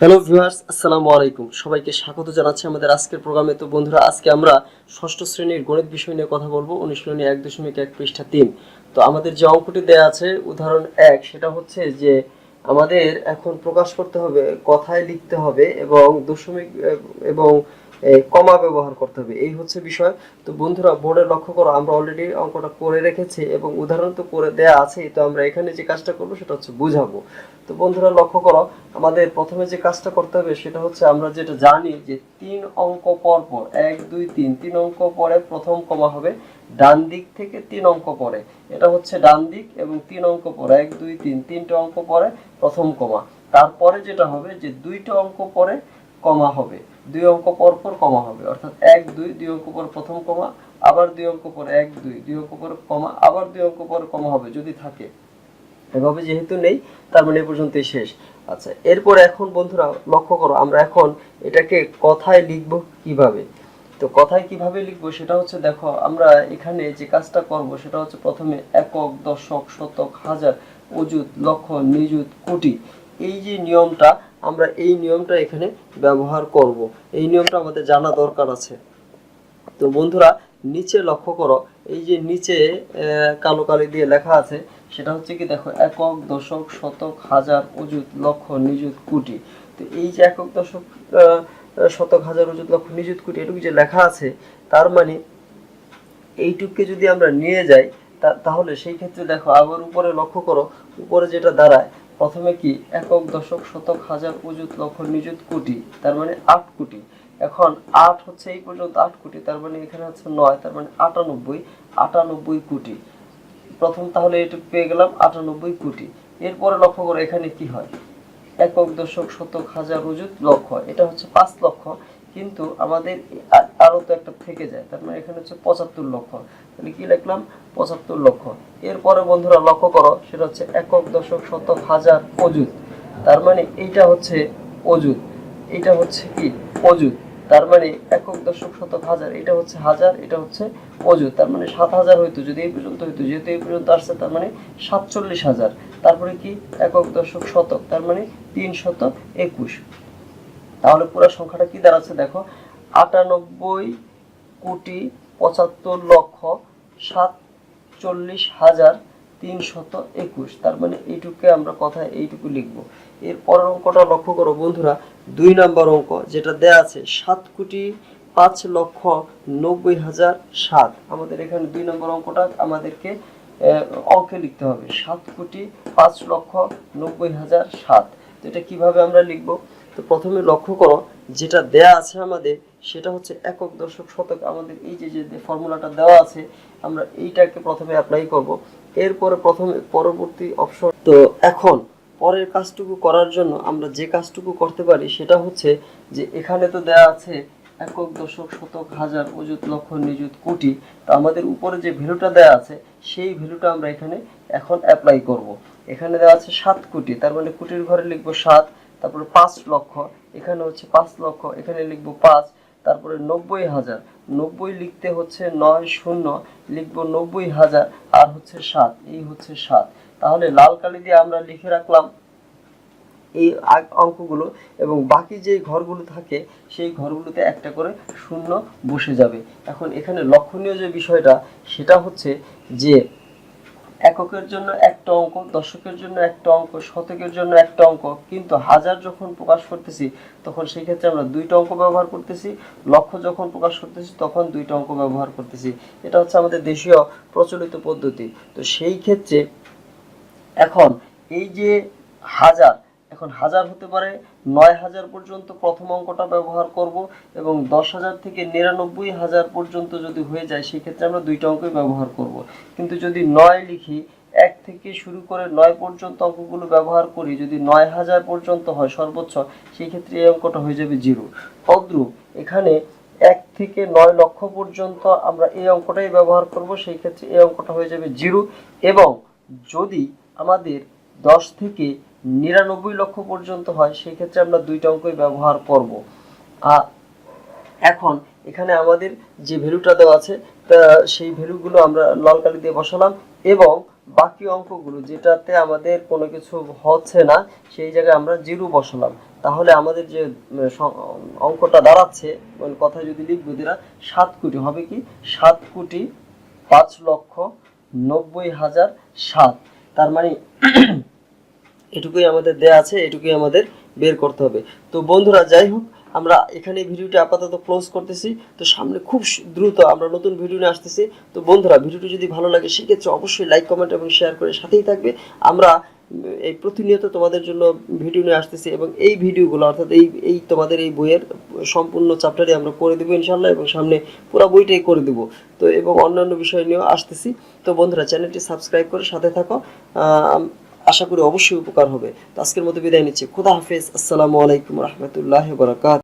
Hello viewers আসসালামু আলাইকুম। সবাইকে স্বাগত জানাচ্ছি আমাদের আজকের প্রোগ্রামে। তো বন্ধুরা, আজকে আমরা ষষ্ঠ শ্রেণির গণিত বিষয় নিয়ে কথা বলব অনুশীলনী এক দশমিক এক পৃষ্ঠা তিন। তো আমাদের যে অঙ্কটি দেয়া আছে, উদাহরণ এক, সেটা হচ্ছে যে আমাদের এখন প্রকাশ করতে হবে, কথায় লিখতে হবে এবং দশমিক, এবং কমা ব্যবহার করতে হবে। এই হচ্ছে বিষয়। তো বন্ধুরা, বোর্ডে লক্ষ্য করো, আমরা অলরেডি অঙ্কটা করে রেখেছি এবং উদাহরণ তো করে দেয়া আছে। তো আমরা এখানে যে কাজটা করব, সেটা হচ্ছে বুঝাবো। তো বন্ধুরা, লক্ষ্য করো, আমাদের প্রথমে যে কাজটা করতে হবে, সেটা হচ্ছে আমরা যেটা জানি যে তিন অঙ্ক পর পর, এক, দুই, তিন তিন অঙ্ক পরে প্রথম কমা হবে ডান দিক থেকে তিন অঙ্ক পরে। এটা হচ্ছে ডান দিক এবং তিন অঙ্ক পরে, এক, দুই, তিন, তিনটে অঙ্ক পরে প্রথম কমা। তারপরে যেটা হবে যে দুইটা অঙ্ক পরে কমা হবে। দুই অঙ্ক পর পর কমা হবে। অর্থাৎ এক, দুই দুই অঙ্ক পর প্রথম কমা, আবার দুই অঙ্ক পর এক, দুই দুই অঙ্ক পর কমা, আবার দুই অঙ্ক পর কমা হবে যদি থাকে। এভাবে যেহেতু নেই, তার মানে এ পর্যন্তই শেষ। আচ্ছা এরপর এখন বন্ধুরা লক্ষ্য করো, আমরা এখন এটাকে কথায় লিখব কীভাবে? তো কথায় কীভাবে লিখব সেটা হচ্ছে দেখো, আমরা এখানে যে কাজটা করব সেটা হচ্ছে প্রথমে একক, দশক, শতক, হাজার, অযুত, লক্ষ, নিযুত, কোটি। এই যে নিয়মটা আমরা এই নিয়মটা এখানে ব্যবহার করব। এই নিয়মটা আমাদের জানা দরকার আছে। তো বন্ধুরা, নিচে লক্ষ্য করো, এই যে নিচে কালো কালি দিয়ে লেখা আছে, সেটা হচ্ছে কি দেখো, একক, দশক, শতক, হাজার, অযুত, লক্ষ, নিযুত, কোটি। তো এই যে একক, দশক শতক, হাজার, অযুত, লক্ষ, নিযুত, কোটি, এটুকু যে লেখা আছে, তার মানে এইটুককে যদি আমরা নিয়ে যাই তাহলে সেই ক্ষেত্রে দেখো, আবার উপরে লক্ষ্য করো, উপরে যেটা দাঁড়ায় প্রথমে কি একক দশক শতক হাজার অযুত লক্ষ নিযুত কোটি, তার মানে আট কোটি? এখন আট হচ্ছে এই পর্যন্ত আট কোটি, তার মানে এখানে হচ্ছে নয়, তার মানে আটানব্বই আটানব্বই কোটি। প্রথম তাহলে এটা পেয়ে গেলাম আটানব্বই কোটি। এরপরে লক্ষ্য করে এখানে কি হয়? একক দশক শতক হাজার অযুত লক্ষ, এটা হচ্ছে পাঁচ লক্ষ। কিন্তু আমাদের আ- আরও তো একটা থেকে যায়, তার মানে এখানে হচ্ছে পঁচাত্তর লক্ষ। তাহলে কি লিখলাম? পঁচাত্তর লক্ষ। এরপরে বন্ধুরা লক্ষ্য করো, সেটা হচ্ছে একক দশক শতক হাজার অযুত। তার মানে এইটা হচ্ছে অযুত। এটা হচ্ছে কি? অযুত। তার মানে একক দশক শতক হাজার, এটা হচ্ছে হাজার, এটা হচ্ছে অযুত। তার মানে সাত হাজার হইতো, যদি এই পর্যন্ত হইতো, যেহেতু এই পর্যন্ত আসছে, তার মানে সাতচল্লিশ হাজার। তারপরে কি? একক দশক শতক, তার মানে তিন শত একুশ। তাহলে পুরো সংখ্যাটা কি দাঁড়াচ্ছে দেখো? আটানব্বই কোটি পঁচাত্তর লক্ষ সাতচল্লিশ হাজার তিনশত একুশ। তার মানে এইটুকুকে আমরা কথায় এইটুকু লিখব। এর পরের অঙ্কটা লক্ষ্য করো বন্ধুরা। দুই নাম্বার অঙ্ক, যেটা দেয়া আছে, সাত কোটি পাঁচ লক্ষ নব্বই হাজার সাত। আমাদের এখানে দুই নম্বর অঙ্কটা আমাদেরকে অঙ্কে লিখতে হবে। সাত কোটি পাঁচ লক্ষ নব্বই হাজার সাত। এটা কীভাবে আমরা লিখব? তো প্রথমে লক্ষ্য করো, যেটা দেয়া আছে আমাদের, সেটা হচ্ছে একক দশক শতক। আমাদের এই যে যে ফর্মুলাটা দেওয়া আছে, আমরা এইটাকে প্রথমে অ্যাপ্লাই করব। এরপরে প্রথমে পরবর্তী অপশন তো এখন, পরের কাজটুকু করার জন্য আমরা যে কাজটুকু করতে পারি, সেটা হচ্ছে যে, এখানে তো দেয়া আছে একক দশক শতক হাজার অযুত লক্ষ নিযুত কোটি। তো আমাদের উপরে যে ভ্যালুটা দেওয়া আছে, সেই ভ্যালুটা আমরা এখানে এখন অ্যাপ্লাই করব। এখানে দেওয়া আছে সাত কোটি, তার মানে কোটির ঘরে লিখব সাত। তারপরে পাঁচ লক্ষ, এখানে হচ্ছে পাঁচ লক্ষ, এখানে লিখব পাঁচ, তারপরে নব্বই হাজার। নব্বই লিখতে হচ্ছে নয় শূন্য, লিখব নব্বই হাজার আর হচ্ছে সাত, এই হচ্ছে সাত। তাহলে লাল কালি দিয়ে আমরা লিখে রাখলাম এই অঙ্কগুলো এবং বাকি যে ঘরগুলো থাকে, সেই ঘরগুলোতে একটা করে শূন্য বসে যাবে। এখন এখানে লক্ষণীয় যে বিষয়টা, সেটা হচ্ছে যে এককের জন্য একটা অঙ্ক, দশকের জন্য একটা অঙ্ক, শতকের জন্য একটা অঙ্ক। কিন্তু হাজার যখন প্রকাশ করতেছি, তখন সেই ক্ষেত্রে আমরা দুইটা অঙ্ক ব্যবহার করতেছি। লক্ষ যখন প্রকাশ করতেছি, তখন দুইটা অঙ্ক ব্যবহার করতেছি। এটা হচ্ছে আমাদের দেশীয় প্রচলিত পদ্ধতি। তো সেই ক্ষেত্রে এখন এই যে হাজার এখন হাজার হতে পারে, নয় হাজার পর্যন্ত প্রথম অঙ্কটা ব্যবহার করব এবং দশ হাজার থেকে নিরানব্বই হাজার পর্যন্ত যদি হয়ে যায়, সেক্ষেত্রে আমরা দুইটা অঙ্কই ব্যবহার করব। কিন্তু যদি নয় লিখি, এক থেকে শুরু করে নয় পর্যন্ত অঙ্কগুলো ব্যবহার করি, যদি নয় হাজার পর্যন্ত হয় সর্বোচ্চ সেই ক্ষেত্রে এই অঙ্কটা হয়ে যাবে জিরো। তদ্রূপ এখানে এক থেকে নয় লক্ষ পর্যন্ত আমরা এই অঙ্কটাই ব্যবহার করব সেই ক্ষেত্রে এই অঙ্কটা হয়ে যাবে জিরো এবং যদি আমাদের দশ থেকে নিরানব্বই লক্ষ পর্যন্ত হয় সেই ক্ষেত্রে আমরা দুইটা অঙ্কই ব্যবহার করব। এখন এখানে আমাদের যে ভ্যালুটা দেওয়া আছে, তা সেই ভ্যালুগুলো আমরা লাল কালি দিয়ে বসালাম এবং বাকি অঙ্কগুলো, যেটাতে আমাদের কোনো কিছু হচ্ছে না, সেই জায়গায় আমরা জিরো বসালাম। তাহলে আমাদের যে অঙ্কটা দাঁড়াচ্ছে মানে কথায় যদি লিখব যেটা সাত কোটি, হবে কি? সাত কোটি পাঁচ লক্ষ নব্বই হাজার সাত। তার মানে এটুকুই আমাদের দেয়া আছে, এটুকুই আমাদের বের করতে হবে। তো বন্ধুরা, যাই হোক, আমরা এখানে ভিডিওটি আপাতত ক্লোজ করতেছি। তো সামনে খুব দ্রুত আমরা নতুন ভিডিও নিয়ে আসতেছি। তো বন্ধুরা, ভিডিওটি যদি ভালো লাগে, সেক্ষেত্রে অবশ্যই লাইক কমেন্ট এবং শেয়ার করে সাথেই থাকবে। আমরা এই প্রতিনিয়ত তোমাদের জন্য ভিডিও নিয়ে আসতেছি এবং এই ভিডিওগুলো, অর্থাৎ এই এই তোমাদের এই বইয়ের সম্পূর্ণ চ্যাপ্টারই আমরা করে দেবো ইনশাল্লাহ এবং সামনে পুরো বইটাই করে দেবো। তো এবং অন্যান্য বিষয় নিয়েও আসতেছি। তো বন্ধুরা চ্যানেলটি সাবস্ক্রাইব করে সাথে থাকো। আশা করি অবশ্যই উপকার হবে। তো আজকের মতো বিদায় নিচ্ছি। খুদা হাফেজ। আসসালামু আলাইকুম রহমতুল্লাহ বরাকাত